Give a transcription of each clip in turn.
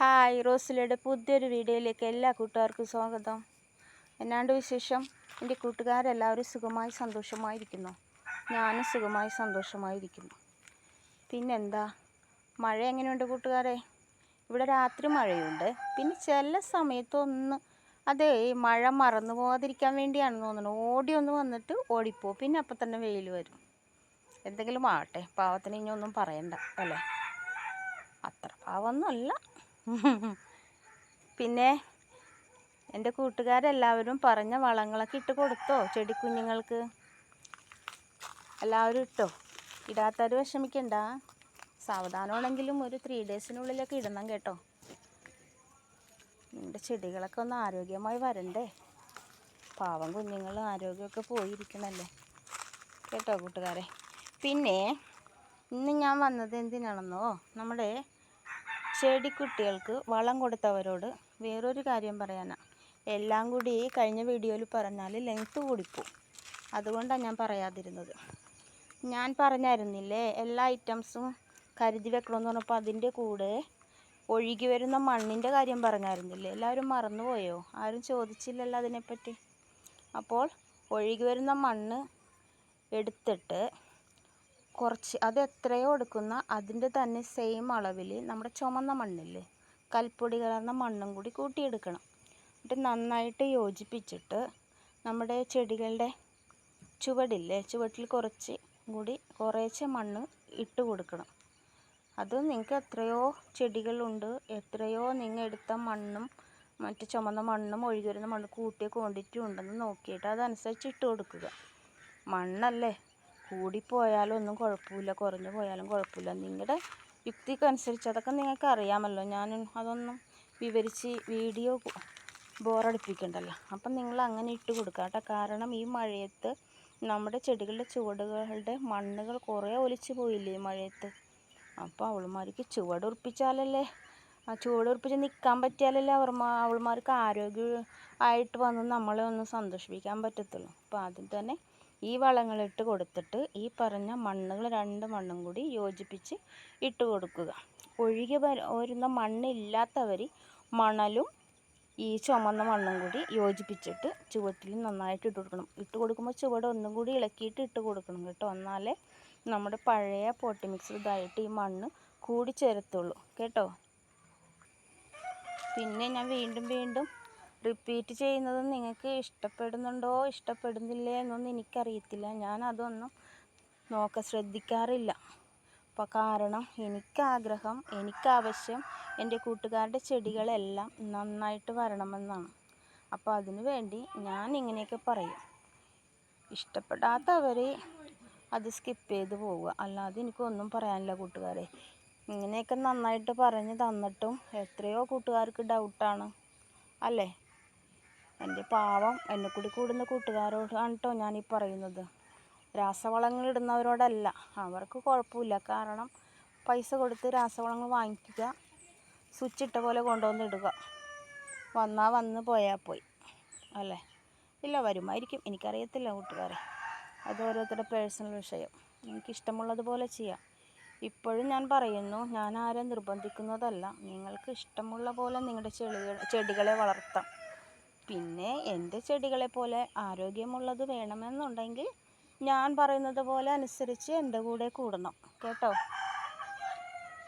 Hi റോസിലയുടെ പുതിയൊരു വീഡിയോയിലേക്ക് എല്ലാ കൂട്ടുകാർക്കും സ്വാഗതം. എന്നാണ്ട് വിശേഷം? എന്റെ കൂട്ടുകാരെല്ലാവരും സുഖമായി സന്തോഷമായിരിക്കുന്നു. ഞാനും സുഖമായി സന്തോഷമായിരിക്കുന്നു. പിന്നെന്താ? മഴ എങ്ങനെയുണ്ട് കൂട്ടുകാരെ? ഇവിടെ രാത്രി മഴയുണ്ട്. പിന്നെ ചില സമയത്തൊന്ന് അതെ മഴ മറന്നു പോകാതിരിക്കാൻ വേണ്ടിയാണ് തോന്നുന്നു. ഓടി ഒന്ന് വന്നിട്ട് ഓടിപ്പോ. പിന്നെ അപ്പം തന്നെ വെയിൽ വരും. എന്തെങ്കിലും ആവട്ടെ. പാവത്തിന് ഇനി ഒന്നും പറയണ്ട അല്ലേ? അത്ര പാവമൊന്നുമല്ല പിന്നെ എന്റെ കൂട്ടുകാരെല്ലാവരും പറഞ്ഞ വളങ്ങളൊക്കെ ഇട്ട് കൊടുത്തോ? ചെടിക്കുഞ്ഞുങ്ങൾക്ക് എല്ലാവരും ഇട്ടോ? ഇടാത്തവർ വിഷമിക്കണ്ട. സാവധാനമാണെങ്കിലും ഒരു ത്രീ ഡേയ്സിനുള്ളിലൊക്കെ ഇടണം കേട്ടോ. നിന്റെ ചെടികളൊക്കെ ഒന്ന് ആരോഗ്യമായി വരണ്ടേ? പാവം കുഞ്ഞുങ്ങൾ ആരോഗ്യമൊക്കെ പോയിരിക്കണല്ലേ? കേട്ടോ കൂട്ടുകാരെ? പിന്നെ ഇന്ന് ഞാൻ വന്നത് എന്തിനാണെന്നോ? നമ്മുടെ ചെടിക്കുട്ടികൾക്ക് വളം കൊടുത്തവരോട് വേറൊരു കാര്യം പറയാനാണ് എല്ലാം കൂടി കഴിഞ്ഞ വീഡിയോയിൽ പറഞ്ഞാൽ ലെങ്ത്ത് കൂടിപ്പോവും അതുകൊണ്ടാണ് ഞാൻ പറയാതിരുന്നത്. ഞാൻ പറഞ്ഞായിരുന്നില്ലേ എല്ലാ ഐറ്റംസും കരുതി വെക്കണമെന്ന് പറഞ്ഞപ്പോൾ അതിന്റെ കൂടെ ഒഴുകി വരുന്ന മണ്ണിന്റെ കാര്യം പറഞ്ഞായിരുന്നില്ലേ? എല്ലാവരും മറന്നുപോയോ ആരും ചോദിച്ചില്ലല്ലോ അതിനെപ്പറ്റി. അപ്പോൾ ഒഴുകി വരുന്ന മണ്ണ് എടുത്തിട്ട് കുറച്ച് അത് എത്രയോ എടുക്കുന്ന അതിന്റെ തന്നെ സെയിം അളവിൽ നമ്മുടെ ചുമന്ന മണ്ണില്ലേ? കൽപ്പൊടി കലർന്ന മണ്ണും കൂടി കൂട്ടിയെടുക്കണം. എന്നിട്ട് നന്നായിട്ട് യോജിപ്പിച്ചിട്ട് നമ്മുടെ ചെടികളുടെ ചുവടില്ലേ? ചുവട്ടിൽ കുറച്ച് കൂടി കുറേശ്ശെ മണ്ണ് ഇട്ട് കൊടുക്കണം. അത് നിങ്ങൾക്ക് എത്രയോ ചെടികളുണ്ട്. എത്രയോ നിങ്ങൾ എടുത്ത മണ്ണും മറ്റ് ചുമന്ന മണ്ണും ഒഴുകി വരുന്ന മണ്ണ് കൂട്ടിയ ക്വാണ്ടിറ്റി ഉണ്ടെന്ന് നോക്കിയിട്ട് അതനുസരിച്ച് ഇട്ട് കൊടുക്കുക. മണ്ണല്ലേ? കൂടിപ്പോയാലും ഒന്നും കുഴപ്പമില്ല കുറഞ്ഞു പോയാലും കുഴപ്പമില്ല. നിങ്ങളുടെ യുക്തിക്കനുസരിച്ച് അതൊക്കെ നിങ്ങൾക്ക് അറിയാമല്ലോ ഞാൻ അതൊന്നും വിവരിച്ച് വീഡിയോ ബോറടിപ്പിക്കണ്ടല്ലോ. അപ്പം നിങ്ങൾ അങ്ങനെ ഇട്ട് കൊടുക്കുക കേട്ടോ. കാരണം ഈ മഴയത്ത് നമ്മുടെ ചെടികളുടെ ചുവടുകളുടെ മണ്ണുകൾ കുറേ ഒലിച്ചു പോയില്ലേ ഈ മഴയത്ത്? അപ്പോൾ അവൾമാർക്ക് ചുവടുറപ്പിച്ചാലല്ലേ ആ ചുവടുറപ്പിച്ച് നിൽക്കാൻ പറ്റിയാലല്ലേ അവർ അവൾമാർക്ക് ആരോഗ്യമായിട്ട് വന്ന് നമ്മളെ ഒന്ന് സന്തോഷിപ്പിക്കാൻ പറ്റത്തുള്ളൂ. അപ്പോൾ ആദ്യം തന്നെ ഈ വളങ്ങളിട്ട് കൊടുത്തിട്ട് ഈ പറഞ്ഞ മണ്ണുകൾ രണ്ട് മണ്ണും കൂടി യോജിപ്പിച്ച് ഇട്ട് കൊടുക്കുക. ഒഴുകി വരുന്ന മണ്ണില്ലാത്തവർ മണലും ഈ ചുമന്ന മണ്ണും കൂടി യോജിപ്പിച്ചിട്ട് ചുവട്ടിൽ നന്നായിട്ട് ഇട്ട് കൊടുക്കണം. ഇട്ട് കൊടുക്കുമ്പോൾ ചുവട് ഒന്നും കൂടി ഇളക്കിയിട്ട് ഇട്ട് കൊടുക്കണം കേട്ടോ. എന്നാലേ നമ്മുടെ പഴയ പോട്ടി മിക്സ് ഇതായിട്ട് ഈ മണ്ണ് കൂടി ചേരത്തുള്ളൂ കേട്ടോ. പിന്നെ ഞാൻ വീണ്ടും വീണ്ടും റിപ്പീറ്റ് ചെയ്യുന്നത് നിങ്ങൾക്ക് ഇഷ്ടപ്പെടുന്നുണ്ടോ ഇഷ്ടപ്പെടുന്നില്ലേ എന്നൊന്നും എനിക്കറിയത്തില്ല. ഞാൻ അതൊന്നും നോക്ക ശ്രദ്ധിക്കാറില്ല. അപ്പോൾ കാരണം എനിക്കാഗ്രഹം എനിക്കാവശ്യം എന്റെ കൂട്ടുകാരുടെ ചെടികളെല്ലാം നന്നായിട്ട് വരണമെന്നാണ്. അപ്പോൾ അതിനു വേണ്ടി ഞാൻ ഇങ്ങനെയൊക്കെ പറയും. ഇഷ്ടപ്പെടാത്തവർ അത് സ്കിപ്പ് ചെയ്ത് പോവുക. അല്ലാതെ എനിക്കൊന്നും പറയാനില്ല കൂട്ടുകാരെ. ഇങ്ങനെയൊക്കെ നന്നായിട്ട് പറഞ്ഞ് തന്നിട്ടും എത്രയോ കൂട്ടുകാർക്ക് ഡൗട്ടാണ് അല്ലേ? എന്റെ പാവം എന്നെ കൂടി കൂടുന്ന കൂട്ടുകാരോടാണ് കേട്ടോ ഞാനീ പറയുന്നത്. രാസവളങ്ങൾ ഇടുന്നവരോടല്ല. അവർക്ക് കുഴപ്പമില്ല. കാരണം പൈസ കൊടുത്ത് രാസവളങ്ങൾ വാങ്ങിക്കുക സ്വിച്ച് ഇട്ട പോലെ കൊണ്ടുവന്ന് ഇടുക. വന്നാൽ വന്ന് പോയാൽ പോയി. അല്ലേ? ഇല്ല വരുമായിരിക്കും. എനിക്കറിയത്തില്ല കൂട്ടുകാരെ. അത് ഓരോരുത്തരുടെ പേഴ്സണൽ വിഷയം. എനിക്കിഷ്ടമുള്ളതുപോലെ ചെയ്യാം. ഇപ്പോഴും ഞാൻ പറയുന്നു ഞാൻ ആരെ നിർബന്ധിക്കുന്നതല്ല. നിങ്ങൾക്ക് ഇഷ്ടമുള്ള പോലെ നിങ്ങളുടെ ചെടികളെ വളർത്താം. പിന്നെ എന്റെ ചെടികളെ പോലെ ആരോഗ്യമുള്ളത് വേണമെന്നുണ്ടെങ്കിൽ ഞാൻ പറയുന്നത് പോലെ അനുസരിച്ച് എന്റെ കൂടെ കൂടണം കേട്ടോ?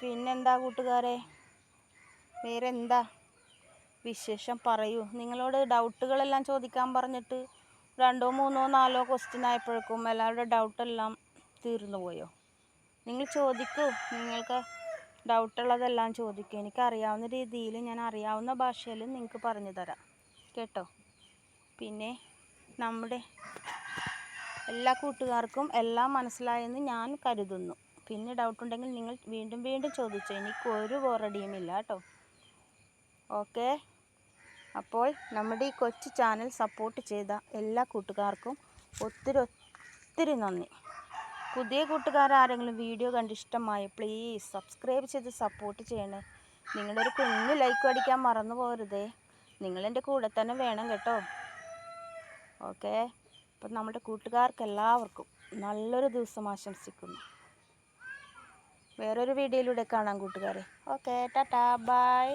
പിന്നെന്താ കൂട്ടുകാരെ? വേറെ എന്താ വിശേഷം? പറയൂ. നിങ്ങളോട് ഡൗട്ടുകളെല്ലാം ചോദിക്കാൻ പറഞ്ഞിട്ട് രണ്ടോ മൂന്നോ നാലോ ക്വസ്റ്റ്യൻ ആയപ്പോഴേക്കും എല്ലാവരുടെ ഡൗട്ടെല്ലാം തീർന്നു പോയോ? നിങ്ങൾ ചോദിക്കൂ. നിങ്ങൾക്ക് ഡൗട്ടുള്ളതെല്ലാം ചോദിക്കൂ. എനിക്കറിയാവുന്ന രീതിയിൽ ഞാൻ അറിയാവുന്ന ഭാഷയിൽ നിങ്ങൾക്ക് പറഞ്ഞു തരാം. കേട്ടോ. പിന്നെ നമ്മുടെ എല്ലാ കൂട്ടുകാർക്കും എല്ലാം മനസ്സിലായെന്ന് ഞാൻ കരുതുന്നു. പിന്നെ ഡൗട്ട് ഉണ്ടെങ്കിൽ നിങ്ങൾ വീണ്ടും വീണ്ടും ചോദിച്ചു. എനിക്ക് ഒരു ബോറടിയുമില്ല കേട്ടോ. ഓക്കെ അപ്പോൾ നമ്മുടെ ഈ കൊച്ചു ചാനൽ സപ്പോർട്ട് ചെയ്ത എല്ലാ കൂട്ടുകാർക്കും ഒത്തിരി ഒത്തിരി നന്ദി. പുതിയ കൂട്ടുകാരാരെങ്കിലും വീഡിയോ കണ്ട് ഇഷ്ടമായി പ്ലീസ് സബ്സ്ക്രൈബ് ചെയ്ത് സപ്പോർട്ട് ചെയ്യണേ. നിങ്ങളുടെ ഒരു കുഞ്ഞു ലൈക്ക് അടിക്കാൻ മറന്നു പോകരുതേ നിങ്ങളെന്റെ കൂടെ തന്നെ വേണം കേട്ടോ. ഓക്കെ? അപ്പം നമ്മുടെ കൂട്ടുകാർക്ക് എല്ലാവർക്കും നല്ലൊരു ദിവസം ആശംസിക്കുന്നു. വേറൊരു വീഡിയോയിലൂടെ കാണാം കൂട്ടുകാരെ. Okay tata bye